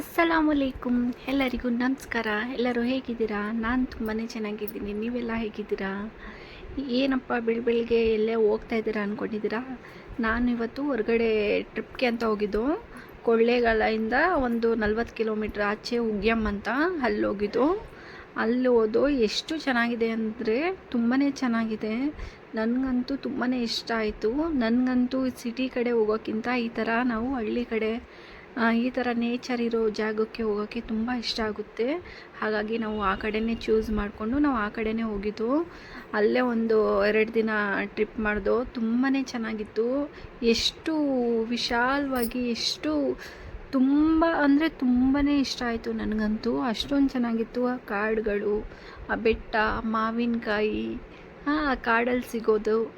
ಅಸ್ಸಲಾಮು ಅಲೈಕುಮ್ ಎಲ್ಲರಿಗೂ ನಮಸ್ಕಾರ. ಎಲ್ಲರೂ ಹೇಗಿದ್ದೀರಾ? ನಾನು ತುಂಬಾ ಚೆನ್ನಾಗಿದ್ದೀನಿ. ನೀವೆಲ್ಲ ಹೇಗಿದ್ದೀರಾ? ಏನಪ್ಪ ಬೆಳ ಬೆಳಿಗ್ಗೆ ಎಲ್ಲೇ ಹೋಗ್ತಾ ಇದ್ದೀರಾ ಅಂದ್ಕೊಂಡಿದ್ದೀರಾ ನಾನು ಇವತ್ತು ಹೊರಗಡೆ ಟ್ರಿಪ್ಗೆ ಅಂತ ಹೋಗಿದ್ದು. ಕೊಳ್ಳೇಗಾಲದಿಂದ ಒಂದು ನಲ್ವತ್ತು ಕಿಲೋಮೀಟ್ರ್ ಆಚೆ ಉಗ್ಯಮ್ ಅಂತ ಅಲ್ಲಿ ಹೋಗಿದ್ದು ಅಲ್ಲಿ ಹೋದು ಎಷ್ಟು ಚೆನ್ನಾಗಿದೆ ಅಂದರೆ ತುಂಬಾ ಚೆನ್ನಾಗಿದೆ. ನನಗಂತೂ ತುಂಬಾ ಇಷ್ಟ ಆಯಿತು. ನನಗಂತೂ ಸಿಟಿ ಕಡೆ ಹೋಗೋಕ್ಕಿಂತ ಈ ಥರ ನಾವು ಹಳ್ಳಿ ಕಡೆ ಈ ಥರ ನೇಚರ್ ಇರೋ ಜಾಗಕ್ಕೆ ಹೋಗೋಕ್ಕೆ ತುಂಬ ಇಷ್ಟ ಆಗುತ್ತೆ. ಹಾಗಾಗಿ ನಾವು ಆ ಕಡೆನೇ ಚೂಸ್ ಮಾಡಿಕೊಂಡು ನಾವು ಆ ಕಡೆನೇ ಹೋಗಿದ್ದು. ಅಲ್ಲೇ ಒಂದು ಎರಡು ದಿನ ಟ್ರಿಪ್ ಮಾಡಿದೋ. ತುಂಬಾ ಚೆನ್ನಾಗಿತ್ತು. ಎಷ್ಟು ವಿಶಾಲವಾಗಿ, ಎಷ್ಟು ತುಂಬ ಅಂದರೆ ತುಂಬಾ ಇಷ್ಟ ಆಯಿತು ನನಗಂತೂ. ಅಷ್ಟೊಂದು ಚೆನ್ನಾಗಿತ್ತು. ಆ ಕಾಡುಗಳು, ಆ ಬೆಟ್ಟ, ಮಾವಿನಕಾಯಿ, ಆ ಕಾಡಲ್ಲಿ ಸಿಗೋದು,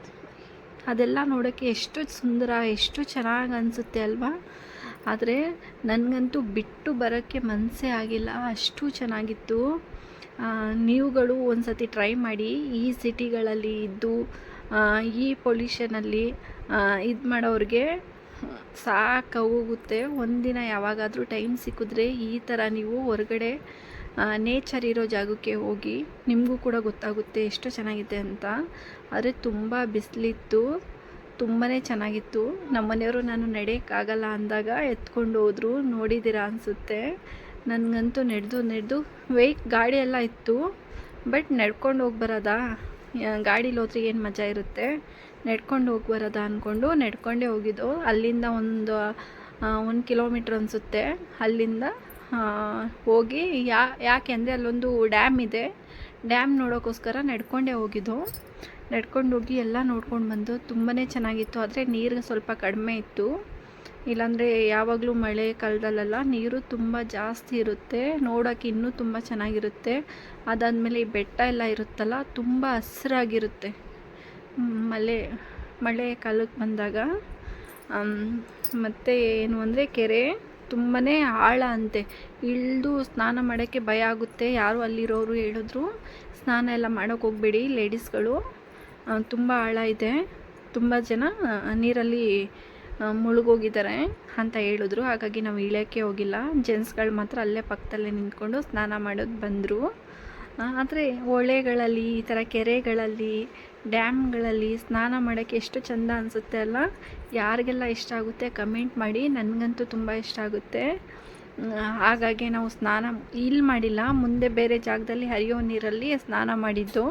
ಅದೆಲ್ಲ ನೋಡೋಕ್ಕೆ ಎಷ್ಟು ಸುಂದರ, ಎಷ್ಟು ಚೆನ್ನಾಗಿ ಅನಿಸುತ್ತೆ ಅಲ್ವಾ? ಆದರೆ ನನಗಂತೂ ಬಿಟ್ಟು ಬರೋಕ್ಕೆ ಮನಸ್ಸೇ ಆಗಿಲ್ಲ. ಅಷ್ಟು ಚೆನ್ನಾಗಿತ್ತು. ನೀವುಗಳು ಒಂದು ಸತಿ ಟ್ರೈ ಮಾಡಿ, ಈ ಸಿಟಿಗಳಲ್ಲಿ ಇದ್ದು ಈ ಪೊಲ್ಯೂಷನಲ್ಲಿ ಇದು ಮಾಡೋರಿಗೆ ಸಾಕಾಗೋಗುತ್ತೆ. ಒಂದಿನ ಯಾವಾಗಾದರೂ ಟೈಮ್ ಸಿಕ್ಕಿದ್ರೆ ಈ ಥರ ನೀವು ಹೊರಗಡೆ ನೇಚರ್ ಇರೋ ಜಾಗಕ್ಕೆ ಹೋಗಿ, ನಿಮಗೂ ಕೂಡ ಗೊತ್ತಾಗುತ್ತೆ ಎಷ್ಟು ಚೆನ್ನಾಗಿದೆ ಅಂತ. ಆದರೆ ತುಂಬ ಬಿಸಿಲಿತ್ತು. ತುಂಬಾ ಚೆನ್ನಾಗಿತ್ತು. ನಮ್ಮನೆಯವರು ನಾನು ನಡೆಯೋಕ್ಕಾಗಲ್ಲ ಅಂದಾಗ ಎತ್ಕೊಂಡು ಹೋದರು. ನೋಡಿದ್ದೀರಾ ಅನಿಸುತ್ತೆ. ನನಗಂತೂ ನಡೆದು ನಡೆದು ವೆಯ್ಟ್ ಗಾಡಿ ಎಲ್ಲ ಇತ್ತು. ಬಟ್ ನಡ್ಕೊಂಡು ಹೋಗಿ ಬರೋದಾ? ಗಾಡೀಲಿ ಹೋದ್ರೆ ಏನು ಮಜಾ ಇರುತ್ತೆ? ನಡ್ಕೊಂಡು ಹೋಗಿ ಬರೋದಾ ಅಂದ್ಕೊಂಡು ನಡ್ಕೊಂಡೇ ಹೋಗಿದ್ದು. ಅಲ್ಲಿಂದ ಒಂದು ಒಂದು ಕಿಲೋಮೀಟ್ರ್ ಅನಿಸುತ್ತೆ. ಅಲ್ಲಿಂದ ಹೋಗಿ ಯಾ, ಯಾಕೆ ಅಂದರೆ ಅಲ್ಲೊಂದು ಡ್ಯಾಮ್ ಇದೆ. ಡ್ಯಾಮ್ ನೋಡೋಕ್ಕೋಸ್ಕರ ನಡ್ಕೊಂಡೇ ಹೋಗಿದ್ದು. ನಡ್ಕೊಂಡು ಹೋಗಿ ಎಲ್ಲ ನೋಡ್ಕೊಂಡು ಬಂದು ತುಂಬಾ ಚೆನ್ನಾಗಿತ್ತು. ಆದರೆ ನೀರು ಸ್ವಲ್ಪ ಕಡಿಮೆ ಇತ್ತು. ಇಲ್ಲಾಂದರೆ ಯಾವಾಗಲೂ ಮಳೆ ಕಾಲದಲ್ಲೆಲ್ಲ ನೀರು ತುಂಬ ಜಾಸ್ತಿ ಇರುತ್ತೆ. ನೋಡೋಕೆ ಇನ್ನೂ ತುಂಬ ಚೆನ್ನಾಗಿರುತ್ತೆ. ಅದಾದಮೇಲೆ ಈ ಬೆಟ್ಟ ಎಲ್ಲ ಇರುತ್ತಲ್ಲ, ತುಂಬ ಹಸಿರಾಗಿರುತ್ತೆ. ಮಳೆ ಮಳೆ ಕಾಲಕ್ಕೆ ಬಂದಾಗ. ಮತ್ತು ಏನು ಅಂದರೆ ಕೆರೆ ತುಂಬಾ ಆಳ ಅಂತೆ. ಇಳಿದು ಸ್ನಾನ ಮಾಡೋಕ್ಕೆ ಭಯ ಆಗುತ್ತೆ. ಯಾರು ಅಲ್ಲಿರೋರು ಹೇಳಿದ್ರು, ಸ್ನಾನ ಎಲ್ಲ ಮಾಡೋಕ್ಕೆ ಹೋಗಬೇಡಿ ಲೇಡೀಸ್ಗಳು ತುಂಬ ಆಳ ಇದೆ. ತುಂಬ ಜನ ನೀರಲ್ಲಿ ಮುಳುಗೋಗಿದ್ದಾರೆ ಅಂತ ಹೇಳಿದ್ರು. ಹಾಗಾಗಿ ನಾವು ಇಳಿಯೋಕ್ಕೆ ಹೋಗಿಲ್ಲ. ಜೆಂಟ್ಸ್ಗಳು ಮಾತ್ರ ಅಲ್ಲೇ ಪಕ್ಕದಲ್ಲೇ ನಿಂತ್ಕೊಂಡು ಸ್ನಾನ ಮಾಡೋದು ಬಂದರು. ಆದರೆ ಹೊಳೆಗಳಲ್ಲಿ, ಈ ಥರ ಕೆರೆಗಳಲ್ಲಿ, ಡ್ಯಾಮ್ಗಳಲ್ಲಿ ಸ್ನಾನ ಮಾಡೋಕ್ಕೆ ಎಷ್ಟು ಚೆಂದ ಅನಿಸುತ್ತೆ ಅಲ್ಲ ಯಾರಿಗೆಲ್ಲ ಇಷ್ಟ ಆಗುತ್ತೆ ಕಮೆಂಟ್ ಮಾಡಿ. ನನಗಂತೂ ತುಂಬ ಇಷ್ಟ ಆಗುತ್ತೆ. ಹಾಗಾಗಿ ನಾವು ಸ್ನಾನ ಇಲ್ಲಿ ಮಾಡಿಲ್ಲ. ಮುಂದೆ ಬೇರೆ ಜಾಗದಲ್ಲಿ ಹರಿಯೋ ನೀರಲ್ಲಿ ಸ್ನಾನ ಮಾಡಿದ್ದು.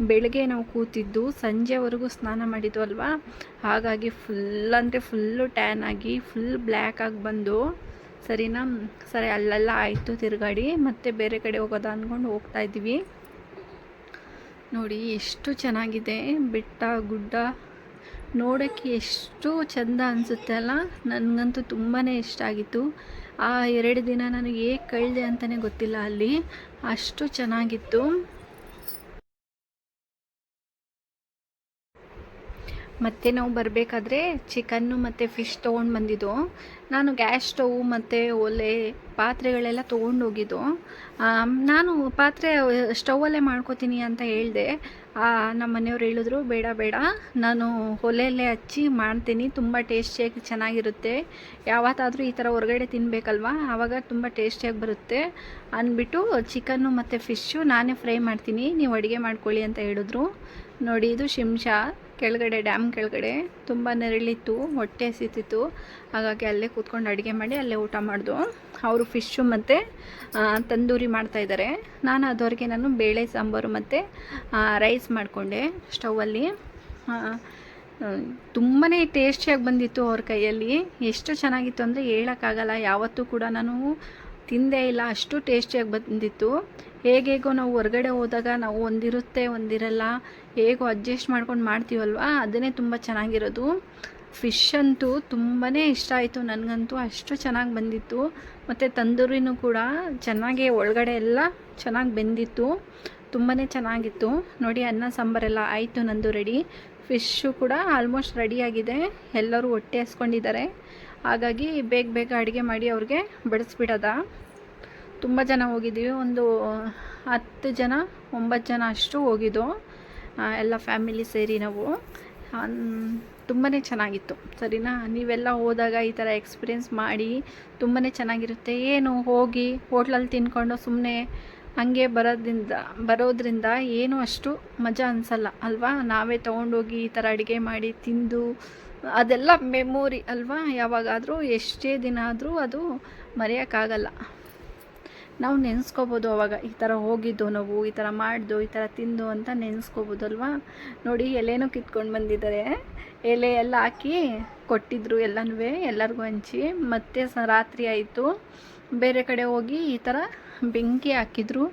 ಬೆಳಗ್ಗೆ ನಾವು ಕೂತಿದ್ದು ಸಂಜೆವರೆಗೂ ಸ್ನಾನ ಮಾಡಿದ್ದು ಅಲ್ವಾ? ಹಾಗಾಗಿ ಫುಲ್ ಅಂದರೆ ಫುಲ್ಲು ಟ್ಯಾನ್ ಆಗಿ ಫುಲ್ ಬ್ಲ್ಯಾಕ್ ಆಗಿ ಬಂದು, ಸರಿನಾ? ಸರಿ, ಅಲ್ಲೆಲ್ಲ ಆಯಿತು, ತಿರುಗಾಡಿ. ಮತ್ತೆ ಬೇರೆ ಕಡೆ ಹೋಗೋದ ಅಂದ್ಕೊಂಡು ಹೋಗ್ತಾ ಇದ್ದೀವಿ. ನೋಡಿ, ಎಷ್ಟು ಚೆನ್ನಾಗಿದೆ. ಬೆಟ್ಟ, ಗುಡ್ಡ ನೋಡೋಕ್ಕೆ ಎಷ್ಟು ಚೆಂದ ಅನಿಸುತ್ತೆ ಅಲ್ಲ? ನನಗಂತೂ ತುಂಬಾ ಇಷ್ಟ ಆಗಿತ್ತು. ಆ ಎರಡು ದಿನ ನನಗೆ ಹೇಗೆ ಕಳೆದೆ ಅಂತಲೇ ಗೊತ್ತಿಲ್ಲ ಅಲ್ಲಿ. ಅಷ್ಟು ಚೆನ್ನಾಗಿತ್ತು. ಮತ್ತು ನಾವು ಬರಬೇಕಾದ್ರೆ ಚಿಕನ್ನು ಮತ್ತು ಫಿಶ್ ತೊಗೊಂಡು ಬಂದಿದ್ದು. ನಾನು ಗ್ಯಾಸ್ ಸ್ಟವ್ ಮತ್ತು ಒಲೆ, ಪಾತ್ರೆಗಳೆಲ್ಲ ತೊಗೊಂಡು ಹೋಗಿದ್ದು. ನಾನು ಪಾತ್ರೆ ಸ್ಟೌವಲ್ಲೇ ಮಾಡ್ಕೋತೀನಿ ಅಂತ ಹೇಳಿದೆ. ನಮ್ಮ ಮನೆಯವ್ರು ಹೇಳಿದ್ರು, ಬೇಡ ಬೇಡ. ನಾನು ಒಲೆಯಲ್ಲೇ ಹಚ್ಚಿ ಮಾಡ್ತೀನಿ. ತುಂಬ ಟೇಸ್ಟಿಯಾಗಿ ಚೆನ್ನಾಗಿರುತ್ತೆ. ಯಾವತ್ತಾದರೂ ಈ ಥರ ಹೊರಗಡೆ ತಿನ್ನಬೇಕಲ್ವಾ ಆವಾಗ ತುಂಬ ಟೇಸ್ಟಿಯಾಗಿ ಬರುತ್ತೆ. ಅಂದ್ಬಿಟ್ಟು ಚಿಕನ್ನು ಮತ್ತು ಫಿಶ್ಶು ನಾನೇ ಫ್ರೈ ಮಾಡ್ತೀನಿ. ನೀವು ಅಡುಗೆ ಮಾಡ್ಕೊಳ್ಳಿ ಅಂತ ಹೇಳಿದ್ರು. ನೋಡಿ, ಇದು ಶಿಂಷಾ ಕೆಳಗಡೆ, ಡ್ಯಾಮ್ ಕೆಳಗಡೆ ತುಂಬ ನೆರಳಿತ್ತು ಹೊಟ್ಟೆ ಹಸಿತಿತ್ತು. ಹಾಗಾಗಿ ಅಲ್ಲೇ ಕೂತ್ಕೊಂಡು ಅಡುಗೆ ಮಾಡಿ ಅಲ್ಲೇ ಊಟ ಮಾಡಿದ್ವು ಅವರು ಫಿಶ್ಶು ಮತ್ತು ತಂದೂರಿ ಮಾಡ್ತಾಯಿದ್ದಾರೆ ನಾನು ಅದವರೆಗೆ ನಾನು ಬೇಳೆ, ಸಾಂಬಾರು ಮತ್ತು ರೈಸ್ ಮಾಡಿಕೊಂಡೆ ಸ್ಟವಲ್ಲಿ ತುಂಬಾ ಟೇಸ್ಟಿಯಾಗಿ ಬಂದಿತ್ತು ಅವ್ರ ಕೈಯಲ್ಲಿ. ಎಷ್ಟು ಚೆನ್ನಾಗಿತ್ತು ಅಂದರೆ ಹೇಳೋಕ್ಕಾಗಲ್ಲ. ಯಾವತ್ತೂ ಕೂಡ ನಾನು ತಿಂದೇ ಇಲ್ಲ, ಅಷ್ಟು ಟೇಸ್ಟಿಯಾಗಿ ಬಂದಿತ್ತು. ಹೇಗೇಗೋ ನಾವು ಹೊರಗಡೆ ಹೋದಾಗ ನಾವು ಒಂದಿರುತ್ತೆ, ಒಂದಿರಲ್ಲ, ಹೇಗೋ ಅಡ್ಜಸ್ಟ್ ಮಾಡ್ಕೊಂಡು ಮಾಡ್ತೀವಲ್ವಾ? ಅದನ್ನೇ ತುಂಬ ಚೆನ್ನಾಗಿರೋದು. ಫಿಶ್ ಅಂತೂ ತುಂಬಾ ಇಷ್ಟ ಆಯಿತು ನನಗಂತೂ, ಅಷ್ಟು ಚೆನ್ನಾಗಿ ಬಂದಿತ್ತು. ಮತ್ತು ತಂದೂರಿನೂ ಕೂಡ ಚೆನ್ನಾಗಿ ಒಳಗಡೆ ಎಲ್ಲ ಚೆನ್ನಾಗಿ ಬೆಂದಿತ್ತು. ತುಂಬಾ ಚೆನ್ನಾಗಿತ್ತು. ನೋಡಿ ಅನ್ನ, ಸಾಂಬಾರೆಲ್ಲ ಆಯಿತು ನಂದು ರೆಡಿ ಫಿಶ್ಶು ಕೂಡ ಆಲ್ಮೋಸ್ಟ್ ರೆಡಿಯಾಗಿದೆ. ಎಲ್ಲರೂ ಹೊಟ್ಟೆ ಹಸ್ಕೊಂಡಿದ್ದಾರೆ. ಹಾಗಾಗಿ ಬೇಗ ಬೇಗ ಅಡುಗೆ ಮಾಡಿ ಅವ್ರಿಗೆ ಬಡಿಸ್ಬಿಡೋದ. ತುಂಬ ಜನ ಹೋಗಿದ್ದೀವಿ. ಒಂದು ಹತ್ತು ಜನ, ಒಂಬತ್ತು ಜನ ಅಷ್ಟು ಹೋಗಿದ್ದು. ಎಲ್ಲ ಫ್ಯಾಮಿಲಿ ಸೇರಿ ನಾವು. ತುಂಬಾ ಚೆನ್ನಾಗಿತ್ತು. ಸರಿನಾ? ನೀವೆಲ್ಲ ಹೋದಾಗ ಈ ಥರ ಎಕ್ಸ್ಪೀರಿಯೆನ್ಸ್ ಮಾಡಿ ತುಂಬಾ ಚೆನ್ನಾಗಿರುತ್ತೆ. ಏನು ಹೋಗಿ ಹೋಟ್ಲಲ್ಲಿ ತಿನ್ಕೊಂಡು ಸುಮ್ಮನೆ ಹಂಗೆ ಬರೋದ್ರಿಂದ ಬರೋದ್ರಿಂದ ಏನು ಅಷ್ಟು ಮಜಾ ಅನಿಸಲ್ಲ, ಅಲ್ವಾ? ನಾವೇ ತೊಗೊಂಡೋಗಿ ಈ ಥರ ಅಡುಗೆ ಮಾಡಿ ತಿಂದು, ಅದೆಲ್ಲ ಮೆಮೊರಿ ಅಲ್ವಾ? ಯಾವಾಗಾದರೂ ಎಷ್ಟೇ ದಿನ ಆದರೂ ಅದು ಮರೆಯೋಕ್ಕಾಗಲ್ಲ. ನಾವು ನೆನೆಸ್ಕೋಬೋದು ಅವಾಗ, ಈ ಥರ ಹೋಗಿದ್ದು ನಾವು, ಈ ಥರ ಮಾಡಿದ್ದು ಈ ಥರ ತಿಂದು ಅಂತ ನೆನೆಸ್ಕೋಬೋದು, ಅಲ್ವಾ? ನೋಡಿ, ಎಲೆನೂ ಕಿತ್ಕೊಂಡು ಬಂದಿದ್ದಾರೆ. ಎಲೆ ಎಲ್ಲ ಹಾಕಿ ಕೊಟ್ಟಿದ್ರು ಎಲ್ಲನೂ ಎಲ್ಲರಿಗೂ ಹಂಚಿ. ಮತ್ತೆ ಸ ರಾತ್ರಿ ಆಯಿತು. ಬೇರೆ ಕಡೆ ಹೋಗಿ ಈ ಥರ ಬೆಂಕಿ ಹಾಕಿದ್ರು.